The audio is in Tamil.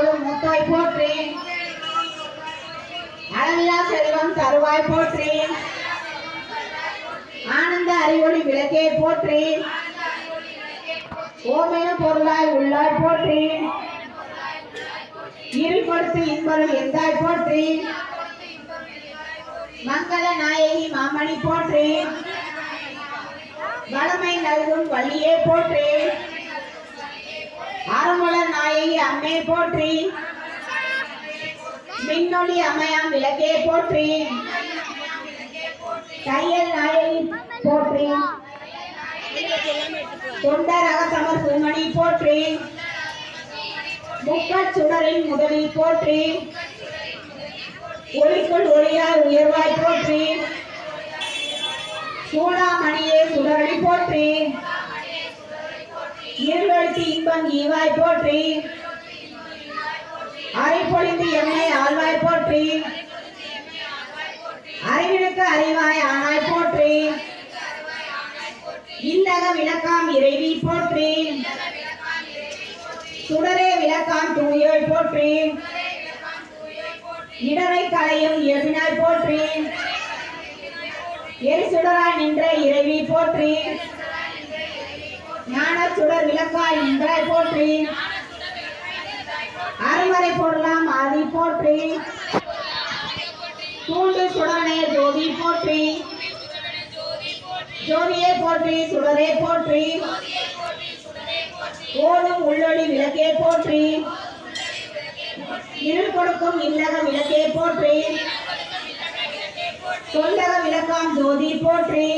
எப்போதும் முத்தாய் போற்றி. செல்வம் தருவாய் போற்றி. ஆனந்த அறிவொளி விளக்கே போற்றி. ஓமென பொருளாய் உள்ளாய் போற்றி. இருள் கொடுத்து இன்பருள் எந்தாய் போற்றி. மங்கள நாயகி மாமணி போற்றி. வளமை நல்கும் வள்ளியே போற்றி. அருமுளர் அம்மே போற்றி. மின்னொளி அம்மையாம் விளக்கே போற்றி. தையல் நாயகி போற்றி. தொண்டர் அகசமர் சுமணி போற்றி. முக்கட் சுடரின் முதலி போற்றி. ஒளிக்குள் ஒளியாய் உயர்வாய் போற்றி. சூடாமணியே சுடரடி போற்றி. இருளொழுத்தி இன்பம் ஈவாய் போற்றி. போற்றி. அறிவினுக்கு அறிவாய் ஆனாய் போற்றி. இல்லக விளக்காம் இறைவி போற்றி. சுடரே விளக்காம் தூயோய் போற்றி. இடரை கலையும் இயல்பினாய் போற்றி. எரிசுடராய் நின்ற இறைவி போற்றி. ஞான சுடர் விளக்காய் நின்றாய் போற்றி. அருமறை பொருளாம் ஆதி போற்றி. ஜோதியே போற்றி சுடரே போற்றி. ஓடும் உள்ளொளி விளக்கே போற்றி. இருள் கொடுக்கும் இல்லக விளக்கே போற்றி. சொந்தக விளக்காம் ஜோதி போற்றி.